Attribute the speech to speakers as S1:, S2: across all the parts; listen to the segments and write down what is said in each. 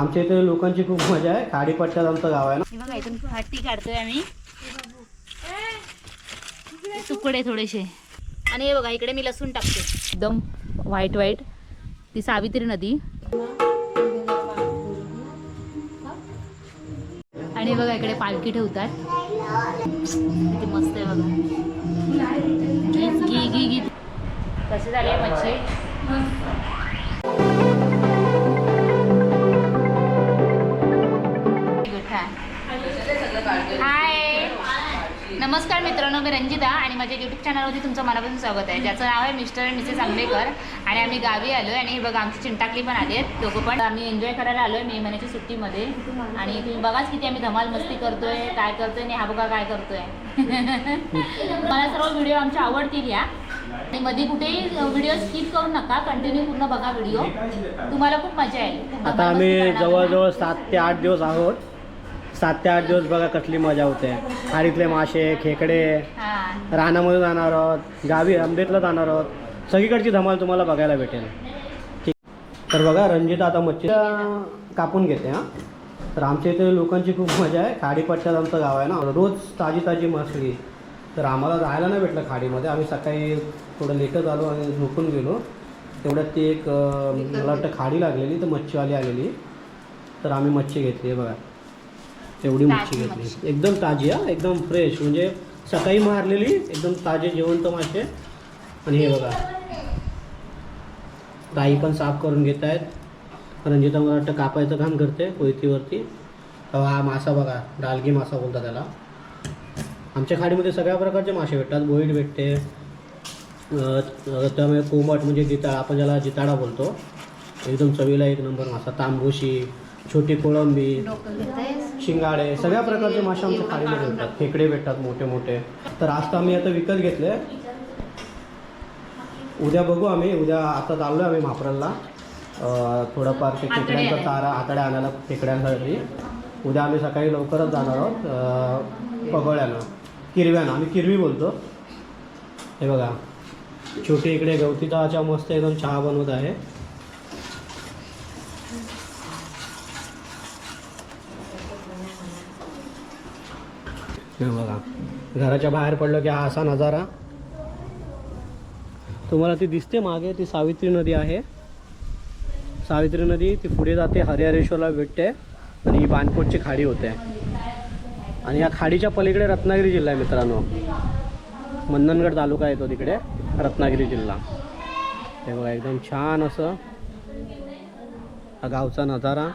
S1: आमच्या इथे लोकांची खूप मजा आहे. खाडीपट्ट्यात आमचं गाव आहे ना.
S2: हे बघा इथून फाटी काढतोय आम्ही. तुकडे थोडेसे. आणि हे बघा इकडे मी लसूण टाकते. एकदम व्हाईट व्हाईट ती सावित्री नदी. आणि हे बघा इकडे पालखी ठेवतात. किती मस्त आहे बघा. घी घी घी. कसे झाले मच्छी? मी रंजिता आणि माझ्या युट्यूब चॅनलवरती तुमचं मनापासून स्वागत आहे. ज्याचं नाव आहे मिस्टर अँड मिसेस आंबेकर आणि आम्ही गावी आलो आहे आणि हे बघा आमची चिंटाकली पण आली आहेत दोघं पण. आम्ही एन्जॉय करायला आलो आहे मे महिन्याच्या सुट्टीमध्ये. आणि तुम्ही बघाच किती आम्ही धमाल मस्ती करतोय काय करतोय आणि हा बघा काय करतोय. मला सर्व व्हिडिओ आमचे आवडतील या. आणि मध्ये कुठेही व्हिडिओ स्किप करू नका कंटिन्यू पूर्ण बघा व्हिडिओ तुम्हाला खूप मजा येईल.
S1: आता आम्ही जवळजवळ सात ते आठ दिवस आहोत. सात ते आठ दिवस बघा कसली मजा होते. खाडीतले मासे खेकडे रानामध्ये जाणार आहोत गावी आंबेतला जाणार आहोत. सगळीकडची धमाल तुम्हाला बघायला भेटेल. ठीक तर बघा रंजिता आता मच्छी कापून घेते हां. तर आमच्या इथे लोकांची खूप मजा आहे. खाडीपट्ट्यात आमचं गाव आहे ना. रोज ताजी ताजी मासळी तर आम्हाला जायला नाही भेटलं खाडीमध्ये. आम्ही सकाळी थोडं लेटच आलो आणि झोपून गेलो. तेवढ्यात ती एक मला वाटतं खाडी लागलेली तर मच्छीवाली आलेली. तर आम्ही मच्छी घेतली बघा. एवढी मच्छी
S2: ताजी
S1: घेतली.
S2: मच्छी.
S1: एकदम ताजी हा? एकदम फ्रेश म्हणजे सकाळी मारलेली एकदम ताजे जिवंत मासे. आणि हे बघा. गाई पण साफ करून घेत आहेत. रंजिता मला वाटतं कापायचं काम करते कोयतीवरती हा मासा बघा. डालगी मासा बोलतात त्याला. आमच्या खाडीमध्ये सगळ्या प्रकारचे मासे भेटतात. बोईड भेटते. अं, त्यामुळे कोमट म्हणजे जिताळा आपण ज्याला जिताडा बोलतो. एकदम चवीला एक नंबर मासा. तांबूशी छोटी कोळंबी.
S2: डोकं
S1: शिंगाडे सगळ्या प्रकारचे मासे आमच्या खाडीमध्ये भेटतात. खेकडे भेटतात मोठे मोठे. तर आज तर आम्ही आता विकत घेतले. उद्या बघू आम्ही. उद्या आता चाललो आम्ही मापराला अं, थोडंफार ते खेकड्यांचा. चारा आतड्या आणायला खेकड्यांसाठी. उद्या आम्ही सकाळी लवकरच जाणार आहोत. पगोळ्यानं किरव्यानं. आम्ही किरवी बोलतो. हे बघा. छोटी इकडे गवती मस्त एकदम चहा बनवत आहे. हे बघा. घराच्या बाहेर पडलं की हा असा नजारा. तुम्हाला ती दिसते मागे ती सावित्री नदी आहे. सावित्री नदी ती पुढे जाते हरिहरेश्वरला भेटते आणि ही बानकोटची खाडी होते. आणि या खाडीच्या पलीकडे रत्नागिरी जिल्हा आहे मित्रांनो. मंदनगड तालुका येतो तिकडे रत्नागिरी जिल्हा. हे बघा एकदम छान असं हा गावचा नजारा.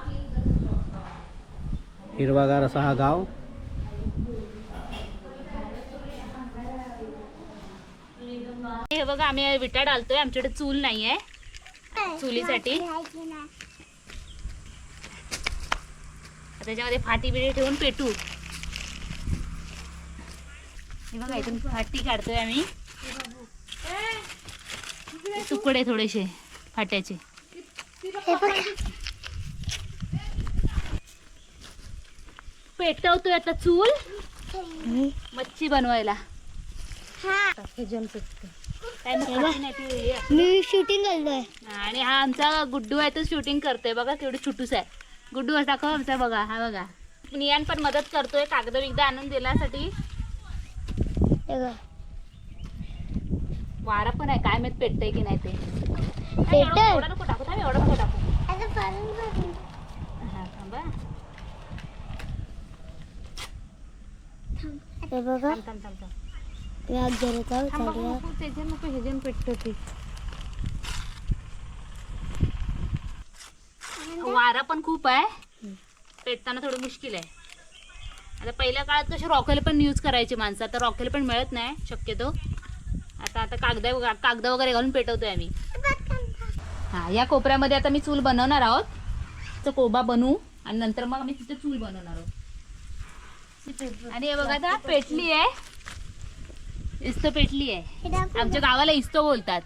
S1: हिरवागार असा हा गाव.
S2: हे बघा आम्ही विटा डालतोय. आमच्याकडे चूल नाही आहे चुलीसाठी. त्याच्यामध्ये फाटी बिटी ठेवून पेटू. हे बघा इथून फाटी काढतोय आम्ही. तुकडे थोडेसे फाट्याचे. पेटवतोय आता चूल. मच्छी बनवायला. काय मग नाही ती हे.
S3: मी शूटिंग करतोय
S2: आणि हा आमचा गुड्डू आहे तो शूटिंग करतोय. बघा केवढी छुटूस आहे. गुड्डू असा दाखव आमचा बघा हा बघा. नियान पण मदत करतोय कागद बिगद आणून दिल्यासाठी वारा पण आहे. काय माहीत पेटतंय की नाही ते. नाही? एवढं- एवढं नको टाकू थांब, एवढं नको टाकू. हा, थांबा.
S3: हे बघा.
S2: थांब, थांब, थांब,
S3: आहोत
S2: थांब, बघू,
S3: साडीवर.
S2: नको, पेटतं ते. वारा पण खूप आहे. पेटताना थोडं मुश्किल आहे. आता पहिल्या काळात कसे रॉकेल पण यूज करायचे माणसं आता रॉकेल पण मिळत नाही शक्यतो. आता आता कागद कागद वगैरे घालून पेटवतोय आम्ही. हा या कोपऱ्यामध्ये आता मी चूल बनवणार आहोत. तो कोबा बनवू आणि नंतर मग आम्ही तिथे चूल बनवणार आहोत. आणि हे बघा आता पेटली आहे इस्तो पेटली आहे.
S3: हे.
S2: आमच्या गावाला इस्तो बोलतात.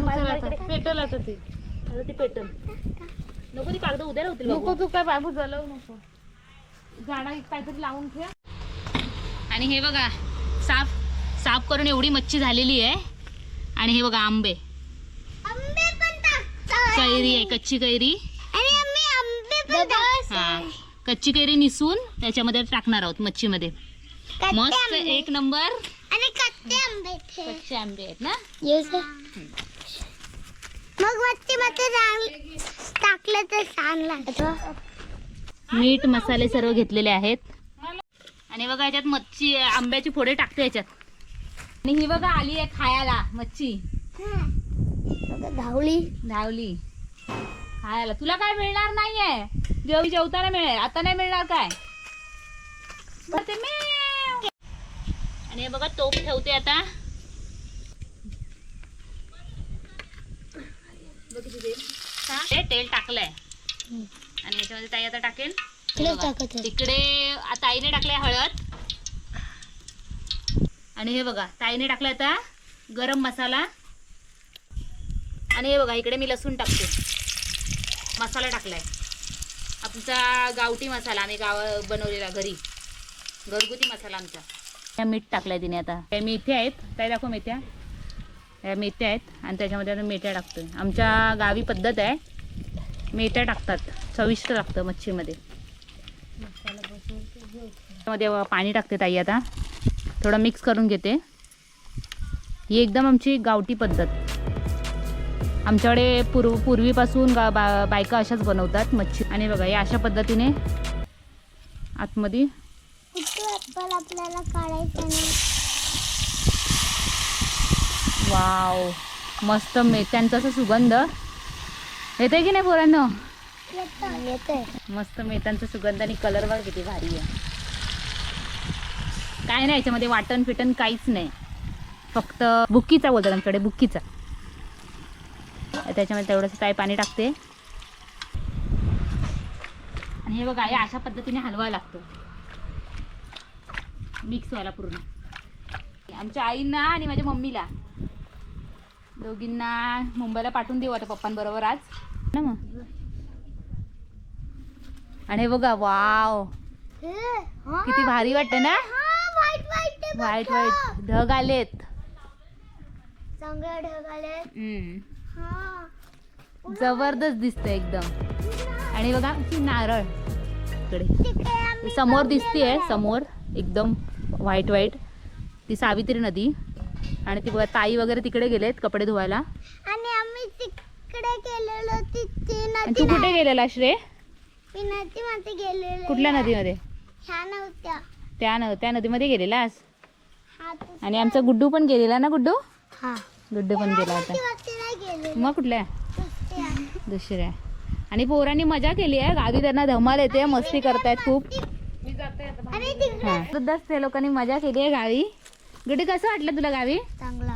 S2: पेटल आता ते. आता ते पेटल. नको ती कागद उद्या होतील नको तू काय बाबू जलव नको. झाडा काहीतरी लावून ठेव. आणि हे बघा साफ साफ करून एवढी मच्छी झालेली आहे. आणि हे बघा आंबे.
S3: आंबे पण टाकतात.
S2: कैरी आहे कच्ची कैरी. हा कच्ची कैरी निसून त्याच्यामध्ये टाकणार आहोत मच्छीमध्ये. मस्त एक नंबर.
S3: आणि कच्चे आंबे
S2: कच्चे आंबे आहेत ना
S3: मग मच्छी मध्ये टाकलं तर
S2: मीठ मसाले सर्व घेतलेले आहेत. आणि बघा याच्यात मच्छी आंब्याची फोडे टाकते याच्यात. आणि ही बघा आली आहे खायला मच्छी.
S3: धावली.
S2: धावली. खायला. तुला काय मिळणार नाहीये? जेव जेवताना मिळेल. आता नाही मिळणार काय? ते म्याव. आणि हे बघा तोप ठेवते आता. तेल. हा, टाकलंय. आणि याच्यामध्ये ताई आता टाकेल. तिकडे ताईने टाकलंय हळद. आणि हे बघा ताईने टाकलाय आता गरम मसाला. आणि हे बघा इकडे मी लसूण टाकते. मसाला टाकलाय. आमचा गावठी मसाला आम्ही गाव बनवलेला घरी. घरगुती मसाला आमचा. या मीठ टाकलाय तिने आता. त्या मेथ्या आहेत. काय दाखव मेथ्या. या मेथ्या आहेत आणि त्याच्यामध्ये आता मेथ्या टाकतोय. आमच्या गावी पद्धत आहे. मेथ्या टाकतात. चविष्ट लागतं मच्छीमध्ये. त्यामध्ये पाणी टाकते ताई आता. थोडं मिक्स करून घेते. ही एकदम आमची गावठी पद्धत. आमच्याकडे पूर्व पूर्वीपासून गा बा बायका अशाच बनवतात मच्छी. आणि बघा या अशा पद्धतीने आतमध्ये
S3: ऍपल आपल्याला काढायचं नाही.
S2: वाव. मस्त मेथ्यांचा असा सुगंध. येते की नाही पोरांनो?
S3: येते
S2: मस्त मेथ्यांचा सुगंध आणि कलर बघ किती भारी आहे. काय नाही याच्यामध्ये वाटण फिटण काहीच नाही. फक्त बुक्कीचा बोलतात आमच्याकडे बुक्कीचा. त्याच्यामध्ये तेवढंसं काय पाणी टाकते. आणि हे बघा हे अशा पद्धतीने हलवायला लागतं. मिक्स व्हायला पूर्ण. आमच्या आईंना आणि माझ्या मम्मीला. दोघींना मुंबईला पाठवून देऊ आता पप्पांबरोबर आज. ना मग? आणि हे बघा वाव. किती भारी वाटतं ना?
S3: वाईट वाईट
S2: व्हाईट व्हाईट ढग आलेत.
S3: हा.
S2: जबरदस्त दिसतंय एकदम. आणि बघा नारळ. इकडे. समोर दिसतीये समोर. एकदम. व्हाईट व्हाईट ती सावित्री नदी आणि ती बघा ताई वगैरे तिकडे गेलेत कपडे धुवायला.
S3: आणि आम्ही तिकडे गेलेलो ती ती
S2: आणि
S3: नदी
S2: तू कुठे गेलेला श्रे?
S3: मी नदीमध्ये गेलेलो
S2: कुठल्या नदीमध्ये?
S3: ह्या नव्हत्या.
S2: त्या न त्या नदीमध्ये गेलेलास
S3: हा तू
S2: आणि आमचा गुड्डू पण गेलेला ना गुड्डू?
S3: हा.
S2: गुड्डू पण गेला होता.
S3: नदीवरती नाही गेलेलो.
S2: मग कुठल्या.
S3: दुसऱ्या.
S2: आणि पोरांनी मजा केली आहे गावी त्यांना धमाल येते मस्ती करतायत खूप. त्या लोकांनी मजा केली आहे गावी. गुड्डी कसं वाटलं तुला गावी?
S3: चांगला.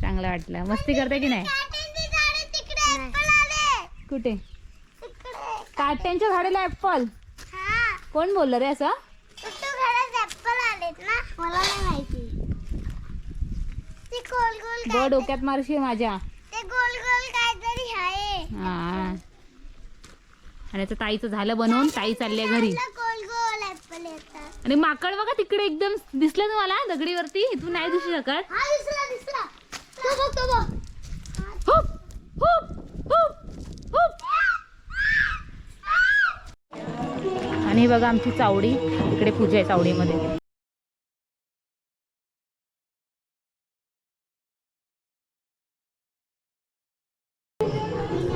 S2: चांगलं वाटलं. मस्ती करते की नाही?
S3: काटेंची झाडे तिकडे ऍपल आले.
S2: कुठे? काट्यांच्या झाडाला ऍपल
S3: हा.
S2: कोण बोललं रे असं?
S3: तू घरात ऍपल आलेत ना? मला नाही माहिती. ते गोल गोल
S2: ब
S3: काय
S2: डोक्यात मारशील माझ्या.
S3: ते गोल गोल काहीतरी आहे.
S2: हा. आणि आता ताईचं झालं बनवून ताई चालली घरी
S3: मला गोल गोल ऍपल येतात
S2: आणि माकड बघा तिकडे एकदम दिसलं तुम्हाला दगडीवरती. इथून नाही दिसू शकत.
S3: हा दिसला दिसला. तो बघ तो बघ.
S2: हुप, हुप, हुप, हुप. आणि बघा आमची चावडी इकडे पूजा आहे चावडीमध्ये.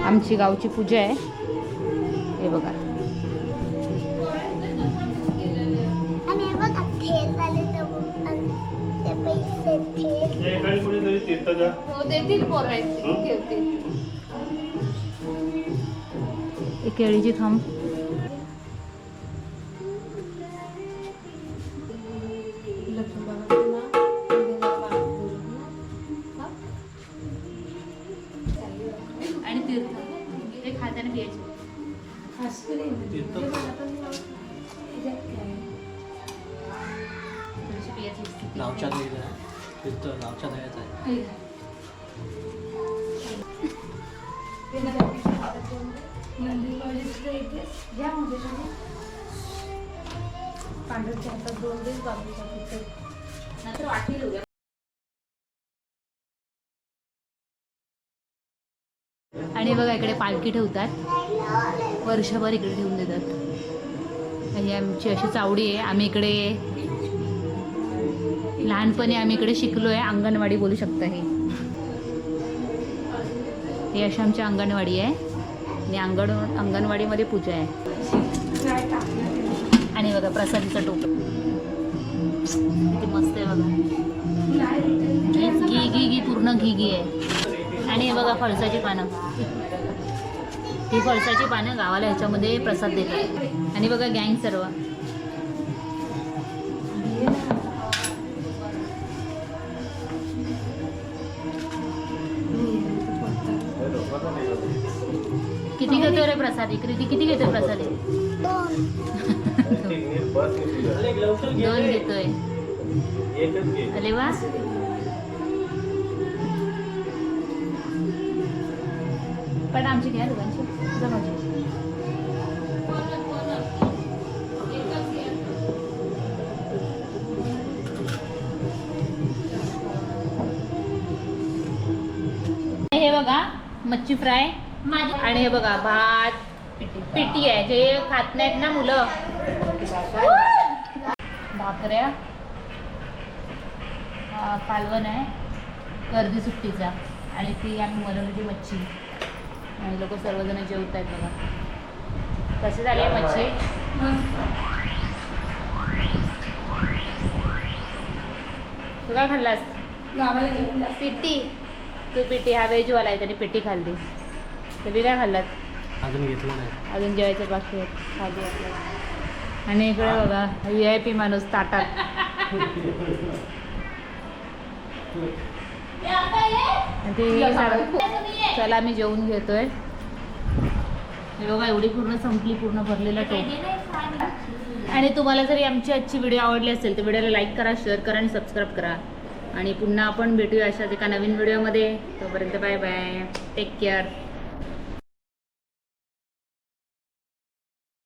S2: आमची गावची पूजा आहे. हे बघा.
S4: एखादी कुणीतरी तीर्थजा
S2: एक केळीची थंब. आणि तीर्थ ते खाताना पियायचे. थोडीशी पियायची असते.
S1: नावच्या
S2: नंतर उद्या आणि बघा इकडे पालखी ठेवतात. वर्षभर इकडे ठेवून देतात. आणि आमची अशी चावडी आहे. आम्ही इकडे लहानपणी आम्ही इकडे शिकलो आहे अंगणवाडी बोलू शकता हे. ही अशी आमची अंगणवाडी आहे. आणि अंगण अंगणवाडीमध्ये पूजा आहे. आणि बघा प्रसादीचं टोप. किती मस्त आहे बघा. घी घी घी घी पूर्ण घी घी आहे. आणि हे बघा फळसाची पानं. ही फळसाची पानं गावाला ह्याच्यामध्ये प्रसाद देतात. आणि बघा गँग सर्व. प्रसादी कृती किती घेतोय प्रसादी
S3: दोन.
S2: दोन घेतोय. अरे वा. पण आमची घ्या दोघांची. जमाची हे बघा मच्छी फ्राय आणि हे बघा भात. पिटी आहे जे खात नाहीत ना मुलं. भाकऱ्या. हा, कालवण आहे. गर्दी सुट्टीचा. आणि ती आम्ही बनवलेली मच्छी. आणि लोक सर्वजण जेवत आहेत बघा. कशी झाली आहे मच्छी? तू काय खाल्लास? पिट्टी तू पिट्टी हा व्हेजवाला आहे त्याने पिट्टी खाल्ली. तुम्ही काय खाल्लात?
S1: अजून घेतलं नाही.
S2: अजून जेवायचं बाकी आहे. खाली आपलं. आणि इकडे बघा व्ही आय पी माणूस ताटात. आणि ते सारं- चला मी जेवून घेतोय. हे बघा एवढी पूर्ण संपली पूर्ण भरलेला टोप आणि तुम्हाला जरी आमची आजची व्हिडिओ आवडली असेल तर व्हिडिओला लाईक करा शेअर करा आणि सबस्क्राईब करा. आणि पुन्हा आपण भेटूया अशाच एका नवीन व्हिडिओमध्ये. तोपर्यंत बाय बाय. Take care.